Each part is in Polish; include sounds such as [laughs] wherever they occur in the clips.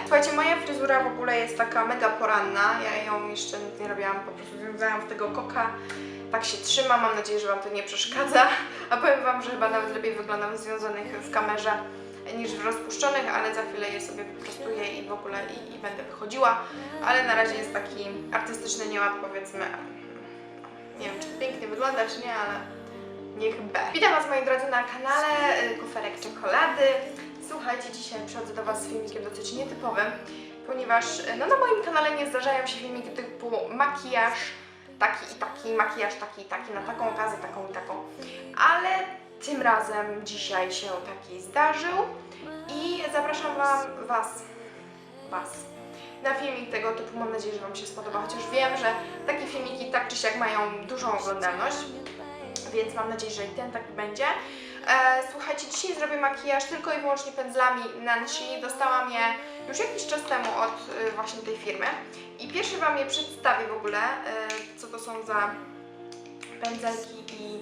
Słuchajcie, moja fryzura w ogóle jest taka mega poranna. Ja ją jeszcze nie robiłam, po prostu związałam w tego koka. Tak się trzyma, mam nadzieję, że Wam to nie przeszkadza. A powiem Wam, że chyba nawet lepiej wyglądam w związanych w kamerze niż w rozpuszczonych, ale za chwilę je sobie wyprostuję i w ogóle i, i będę wychodziła. Ale na razie jest taki artystyczny nieład, powiedzmy. Nie wiem, czy pięknie wygląda, czy nie, ale niech B. Witam Was moi drodzy na kanale y, Kuferek Czekolady. Słuchajcie, dzisiaj przychodzę do Was z filmikiem dosyć nietypowym, ponieważ y, no, na moim kanale nie zdarzają się filmiki typu makijaż, taki i taki, makijaż taki i taki, na taką okazję, taką i taką. Ale tym razem dzisiaj się taki zdarzył i zapraszam wam, Was, Was na filmik tego typu. Mam nadzieję, że Wam się spodoba, chociaż wiem, że takie filmiki tak czy siak mają dużą oglądalność, więc mam nadzieję, że i ten taki będzie. E, słuchajcie, dzisiaj zrobię makijaż tylko i wyłącznie pędzlami Nancy. Dostałam je już jakiś czas temu od y, właśnie tej firmy. I pierwszy Wam je przedstawię w ogóle, y, co to są za pędzelki i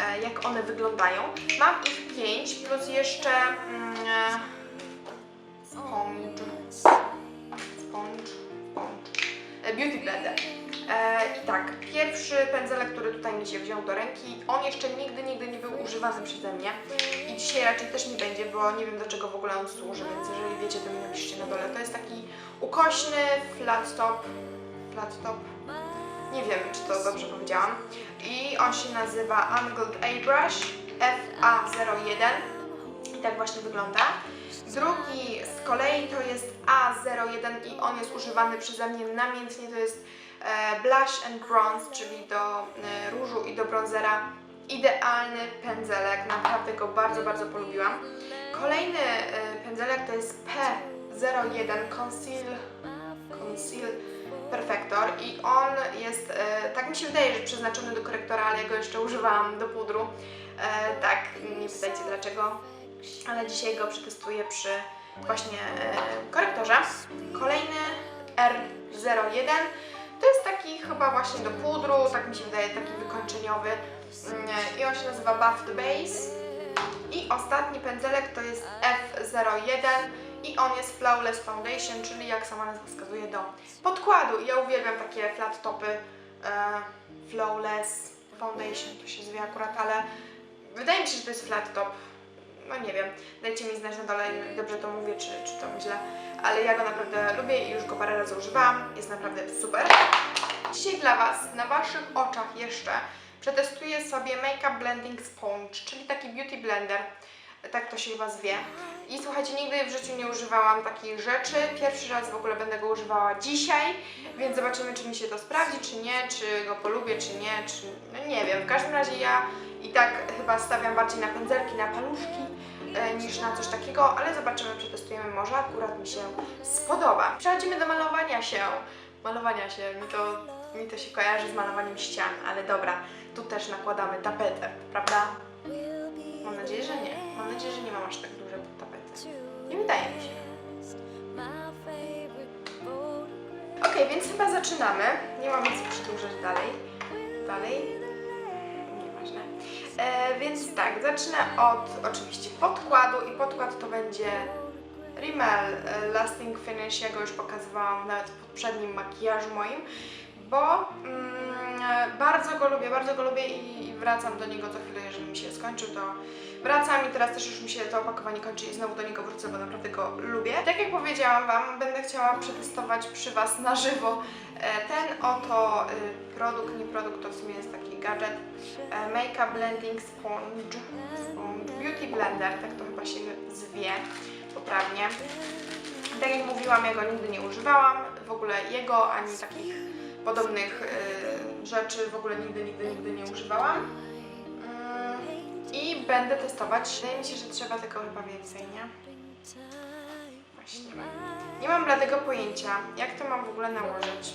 e, jak one wyglądają. Mam ich pięć plus jeszcze mm, e, sponge, sponge, sponge, e, beauty blender. E, I tak, pierwszy pędzelek, który tutaj mi się wziął do ręki, on jeszcze nigdy, nigdy nie był używany przeze mnie. I dzisiaj raczej też nie będzie, bo nie wiem do czego w ogóle on służy, więc jeżeli wiecie, to mi napiszcie na dole. To jest taki ukośny flat top, flat top, nie wiem czy to dobrze powiedziałam. I on się nazywa Angled Airbrush FA01 i tak właśnie wygląda. Drugi z kolei to jest A01 i on jest używany przeze mnie namiętnie, to jest Blush and Bronze, czyli do e, różu i do bronzera. Idealny pędzelek, naprawdę go bardzo, bardzo polubiłam. Kolejny e, pędzelek to jest P01 Conceal, Conceal Perfector i on jest, e, tak mi się wydaje, że przeznaczony do korektora, ale ja go jeszcze używałam do pudru. E, tak, nie pytajcie dlaczego, ale dzisiaj go przetestuję przy właśnie e, korektorze. Kolejny R01 to jest taki chyba właśnie do pudru, tak mi się wydaje, taki wykończeniowy Mm, i on się nazywa Buff the Base. I ostatni pędzelek to jest F01 i on jest Flawless Foundation, czyli jak sama nazwa wskazuje do podkładu. Ja uwielbiam takie flat topy e, Flawless Foundation, to się zwie akurat, ale wydaje mi się, że to jest flat top. No nie wiem, dajcie mi znać na dole, dobrze to mówię, czy, czy to źle, ale ja go naprawdę lubię i już go parę razy używałam, jest naprawdę super. Dzisiaj dla Was, na Waszych oczach jeszcze, przetestuję sobie Makeup Blending Sponge, czyli taki beauty blender, tak to się chyba zwie. I słuchajcie, nigdy w życiu nie używałam takich rzeczy, pierwszy raz w ogóle będę go używała dzisiaj, więc zobaczymy, czy mi się to sprawdzi, czy nie, czy go polubię, czy nie, czy... no nie wiem, w każdym razie ja i tak chyba stawiam bardziej na pędzelki, na paluszki, e, niż na coś takiego, ale zobaczymy, przetestujemy, może akurat mi się spodoba. Przechodzimy do malowania się. Malowania się, mi to, mi to się kojarzy z malowaniem ścian, ale dobra, tu też nakładamy tapetę, prawda? Mam nadzieję, że nie. Nadzieję, że nie mam aż tak duże tapety. Nie wydaje mi się. Ok, więc chyba zaczynamy. Nie mam nic przedłużać dalej. Dalej. Nieważne. E, więc tak, zacznę od oczywiście podkładu i podkład to będzie Rimmel e, Lasting Finish. Ja go już pokazywałam nawet w poprzednim makijażu moim, bo mm, e, bardzo go lubię, bardzo go lubię i wracam do niego co chwilę, jeżeli mi się skończył, to wracam i teraz też już mi się to opakowanie kończy i znowu do niego wrócę, bo naprawdę go lubię. Tak jak powiedziałam Wam, będę chciała przetestować przy Was na żywo e, ten oto e, produkt, nie produkt, to w sumie jest taki gadżet e, Makeup Blending Sponge, Sponge Beauty Blender, tak to chyba się zwie poprawnie. Tak jak mówiłam, ja go nigdy nie używałam, w ogóle jego, ani takich podobnych rzeczy w ogóle nigdy, nigdy, nigdy nie używałam. Będę testować. Wydaje mi się, że trzeba tego chyba więcej, nie? Właśnie. Nie mam bladego pojęcia, jak to mam w ogóle nałożyć.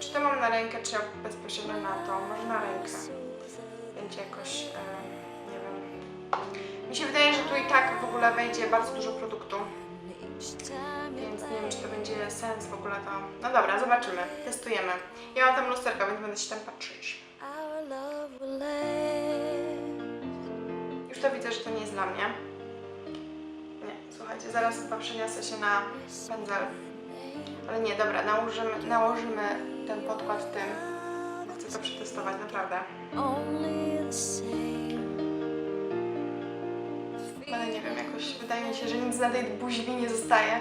Czy to mam na rękę, czy bezpośrednio na to? Może na rękę. Będzie jakoś, e, nie wiem. Mi się wydaje, że tu i tak w ogóle wejdzie bardzo dużo produktu. Więc nie wiem, czy to będzie sens w ogóle to. No dobra, zobaczymy. Testujemy. Ja mam tam lusterka, więc będę się tam patrzeć. To widzę, że to nie jest dla mnie. Nie, słuchajcie. Zaraz chyba przeniosę się na pędzel. Ale nie, dobra, nałożymy, nałożymy ten podkład tym. Chcę to przetestować, naprawdę. Ale nie wiem, jakoś wydaje mi się, że nic na tej buźbi nie zostaje.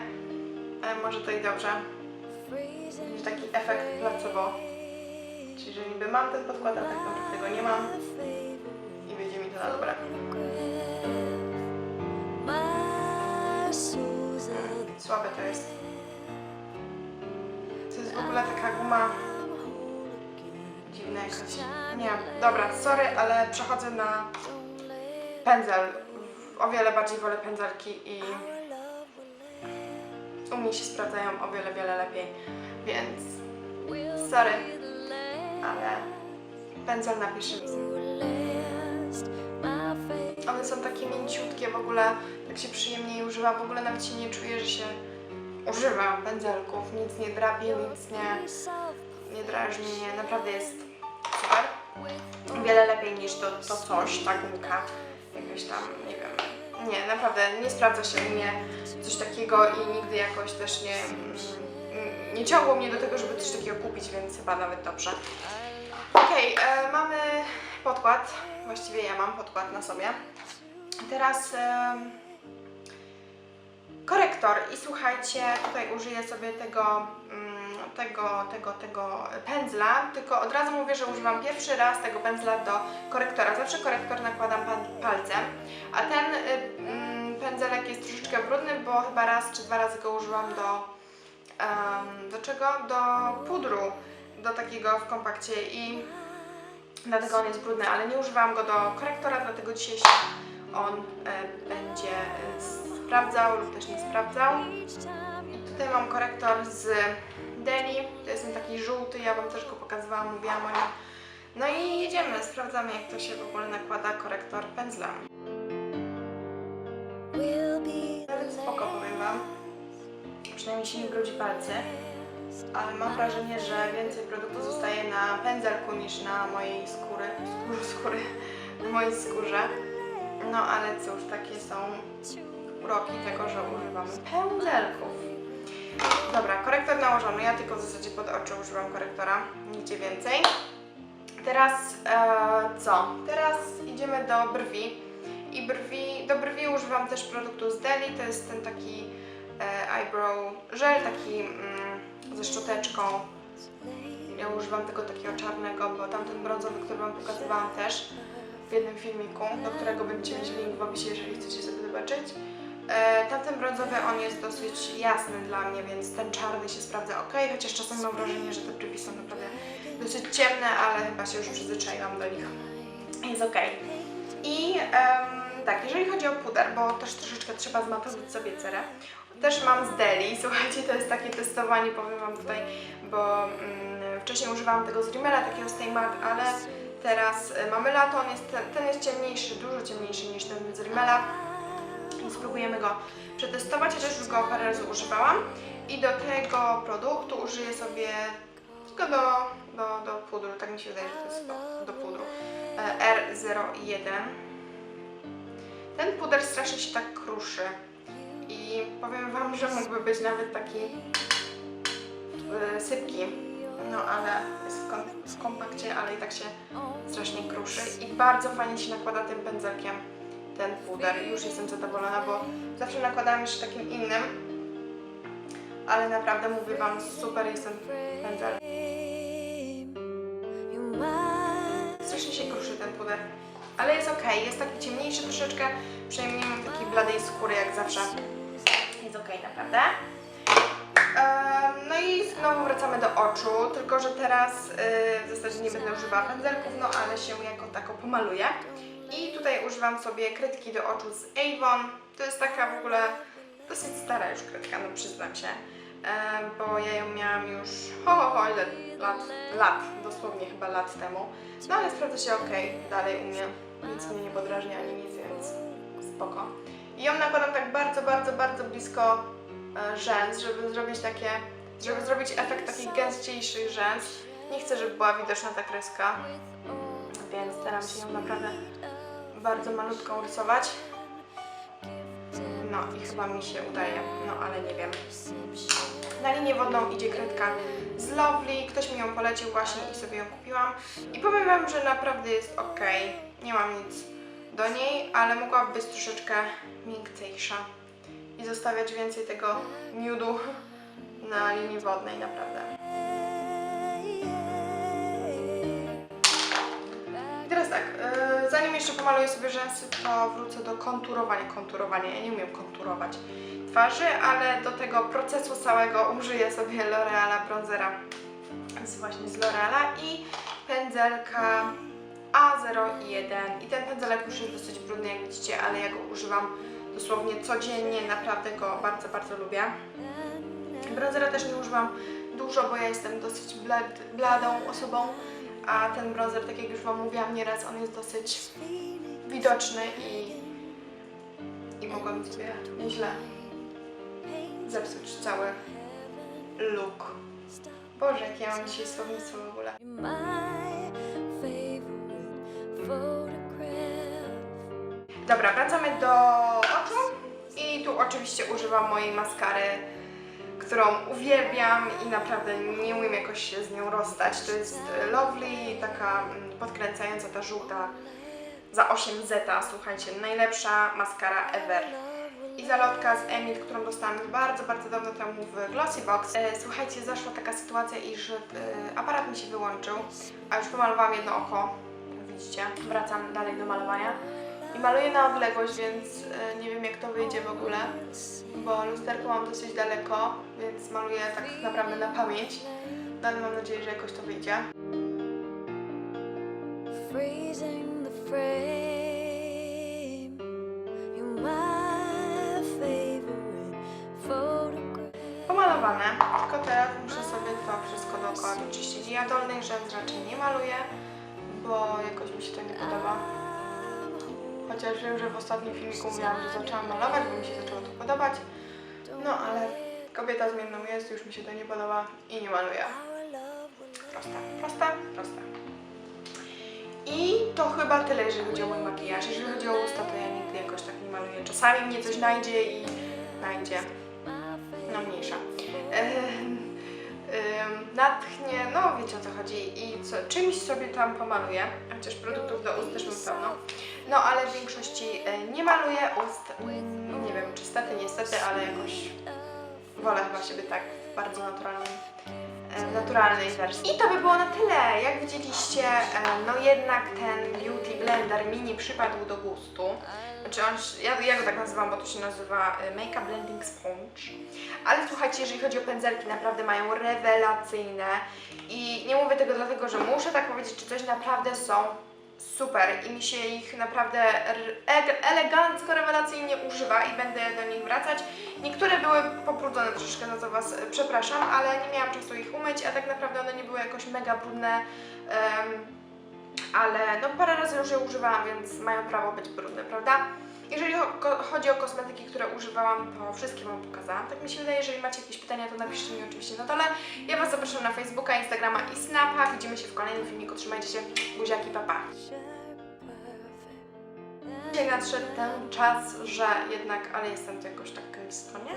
Ale może to i dobrze. Będzie taki efekt placebo. Czyli, że niby mam ten podkład, a tak naprawdę go nie mam. I wyjdzie mi to na dobre. Słabe to jest. To jest w ogóle taka guma dziwna jakaś. Nie, dobra, sorry, ale przechodzę na pędzel. O wiele bardziej wolę pędzelki i u mnie się sprawdzają o wiele, wiele lepiej. Więc sorry, ale pędzel na pierwszym miejscu. One są takie mięciutkie w ogóle, tak się przyjemniej używa, w ogóle nawet się nie czuję, że się używa pędzelków. Nic nie drapie, nic nie, nie drażni mnie, naprawdę jest super. Wiele lepiej niż to, to coś, ta gumka, jakaś tam, nie wiem. Nie, naprawdę nie sprawdza się u mnie coś takiego i nigdy jakoś też nie, mm, nie ciągło mnie do tego, żeby coś takiego kupić, więc chyba nawet dobrze. Okej, e, mamy podkład, właściwie ja mam podkład na sobie. Teraz em, korektor i słuchajcie, tutaj użyję sobie tego, mm, tego, tego, tego pędzla, tylko od razu mówię, że używam pierwszy raz tego pędzla do korektora. Zawsze korektor nakładam palcem, a ten y, mm, pędzelek jest troszeczkę brudny, bo chyba raz czy dwa razy go użyłam do, do czego? Do pudru, do takiego w kompakcie i dlatego on jest brudny, ale nie używałam go do korektora, dlatego dzisiaj się on e, będzie e, sprawdzał lub też nie sprawdzał. Tutaj mam korektor z Deli, to jest ten taki żółty, ja Wam też go pokazywałam, mówiłam o nim. No i jedziemy, sprawdzamy jak to się w ogóle nakłada korektor pędzlem. Nawet spoko powiem Wam, przynajmniej się nie brudzi palce, ale mam wrażenie, że więcej produktu zostaje na pędzelku niż na mojej skóry, skóry, skóry, na mojej skórze. No ale cóż, takie są uroki tego, że używamy pędzelków. Dobra, korektor nałożony. Ja tylko w zasadzie pod oczy używam korektora, nigdzie więcej. Teraz e, co? Teraz idziemy do brwi. I brwi, do brwi używam też produktu z Deli. To jest ten taki e, eyebrow gel, taki mm, ze szczoteczką. Ja używam tego takiego czarnego, bo tamten brązowy, który Wam pokazywałam też w jednym filmiku, do którego będziecie mieć link w opisie, jeżeli chcecie sobie zobaczyć. E, tamten brązowy, on jest dosyć jasny dla mnie, więc ten czarny się sprawdza ok, chociaż czasem mam wrażenie, że te brwi są naprawdę dosyć ciemne, ale chyba się już przyzwyczaiłam do nich. Jest ok. I em, tak, jeżeli chodzi o puder, bo też troszeczkę trzeba zmatować sobie cerę, też mam z Deli. [laughs] Słuchajcie, to jest takie testowanie, powiem Wam tutaj, bo mm, wcześniej używałam tego z Rimmela, takiego Stay Matte, ale teraz y, mamy lato, on jest, ten, jest ciemniejszy, dużo ciemniejszy niż ten z Rimmela. I spróbujemy go przetestować, ja też już go parę razy używałam. I do tego produktu użyję sobie tylko do, do, do pudru, tak mi się wydaje, że to jest do, do pudru. E, R01. Ten puder strasznie się tak kruszy. I powiem Wam, że mógłby być nawet taki e, sypki. No ale jest w, kom w kompakcie, ale i tak się strasznie kruszy. I bardzo fajnie się nakłada tym pędzelkiem ten puder. Już jestem zadowolona, bo zawsze nakładałam jeszcze takim innym. Ale naprawdę mówię Wam, super jest ten pędzel. Ale jest ok, jest taki ciemniejszy troszeczkę. Przynajmniej nie mam takiej bladej skóry jak zawsze. Jest ok naprawdę. No i znowu wracamy do oczu, tylko że teraz y, w zasadzie nie będę używała pędzelków, no ale się jako tako pomaluję. I tutaj używam sobie kredki do oczu z Avon. To jest taka w ogóle dosyć stara już kredka, no przyznam się. Em, bo ja ją miałam już ho, ho, ho ile lat, lat, dosłownie chyba lat temu. No ale sprawdza się ok, dalej u mnie nic mnie nie podrażnia ani nic, więc spoko. I ją nakładam tak bardzo, bardzo, bardzo blisko e, rzęs, żeby zrobić takie, żeby zrobić efekt takich gęściejszych rzęs. Nie chcę, żeby była widoczna ta kreska, więc staram się ją naprawdę bardzo malutką rysować. No i chyba mi się udaje, no ale nie wiem. Na linię wodną idzie kredka z Lovely. Ktoś mi ją polecił właśnie i sobie ją kupiłam. I powiem Wam, że naprawdę jest ok. Nie mam nic do niej, ale mogłaby być troszeczkę miękciejsza i zostawiać więcej tego nudu na linii wodnej, naprawdę. Teraz tak, yy, zanim jeszcze pomaluję sobie rzęsy, to wrócę do konturowania. Konturowania, ja nie umiem konturować twarzy, ale do tego procesu całego użyję sobie L'Oreala bronzera z właśnie z L'Oreala i pędzelka A01 i ten pędzelek już jest dosyć brudny jak widzicie, ale ja go używam dosłownie codziennie, naprawdę go bardzo, bardzo lubię. Bronzera też nie używam dużo, bo ja jestem dosyć blad, bladą osobą, a ten bronzer, tak jak już Wam mówiłam nieraz, on jest dosyć widoczny i, i mogłam sobie nieźle zepsuć cały look. Boże, jak ja mam dzisiaj słownictwo w ogóle. Dobra, wracamy do oczu i tu oczywiście używam mojej maskary, którą uwielbiam i naprawdę nie umiem jakoś się z nią rozstać. To jest e, Lovely, taka mm, podkręcająca ta żółta za 8 zeta, słuchajcie, najlepsza maskara ever. I zalotka z Emit, którą dostałam bardzo, bardzo dawno temu w Glossy Box. E, słuchajcie, zaszła taka sytuacja, iż e, aparat mi się wyłączył, a już pomalowałam jedno oko, widzicie. Wracam dalej do malowania. I maluję na odległość, więc e, nie wiem jak to wyjdzie w ogóle, bo lusterko mam dosyć daleko, więc maluję tak naprawdę na pamięć. No ale mam nadzieję, że jakoś to wyjdzie. Pomalowane, tylko teraz muszę sobie to wszystko dookoła doczyścić. Ja dolnych rzęs raczej nie maluję, bo jakoś mi się to nie podoba. Chociaż wiem, że w ostatnim filmiku mówiłam, że zaczęłam malować, bo mi się zaczęło to podobać. No ale kobieta zmienną jest, już mi się to nie podoba i nie maluję. Proste, proste, proste. I to chyba tyle, jeżeli chodzi o mój makijaż. Jeżeli chodzi o usta, to ja nigdy jakoś tak nie maluję. Czasami mnie coś najdzie i najdzie. No mniejsza. Em, natchnie, no wiecie o co chodzi i co, czymś sobie tam pomaluję, chociaż produktów do ust też mam pełno. No ale w większości e, nie maluję ust, nie wiem czy stety, niestety, ale jakoś wolę chyba siebie tak bardzo naturalnym, e, naturalnej wersji. I to by było na tyle. Jak widzieliście, e, no jednak ten Beauty Blender mini przypadł do gustu. Znaczy on, ja, ja go tak nazywam, bo to się nazywa e, Makeup Blending Sponge. Ale słuchajcie, jeżeli chodzi o pędzelki, naprawdę mają rewelacyjne. I nie mówię tego dlatego, że muszę tak powiedzieć, czy coś naprawdę są super i mi się ich naprawdę elegancko, rewelacyjnie używa i będę do nich wracać. Niektóre były pobrudzone troszeczkę, za co Was e, przepraszam, ale nie miałam czasu ich umyć, a tak naprawdę one nie były jakoś mega brudne. em, ale no parę razy już je używałam, więc mają prawo być brudne, prawda? Jeżeli chodzi o kosmetyki, które używałam, to wszystkie Wam pokazałam. Tak mi się wydaje, jeżeli macie jakieś pytania, to napiszcie mi oczywiście na dole. Ja Was zapraszam na Facebooka, Instagrama i Snapa. Widzimy się w kolejnym filmiku. Trzymajcie się. Buziaki, papa. perfect. Dzisiaj nadszedł ten czas, że jednak, ale jestem tu jakoś tak nisko, nie?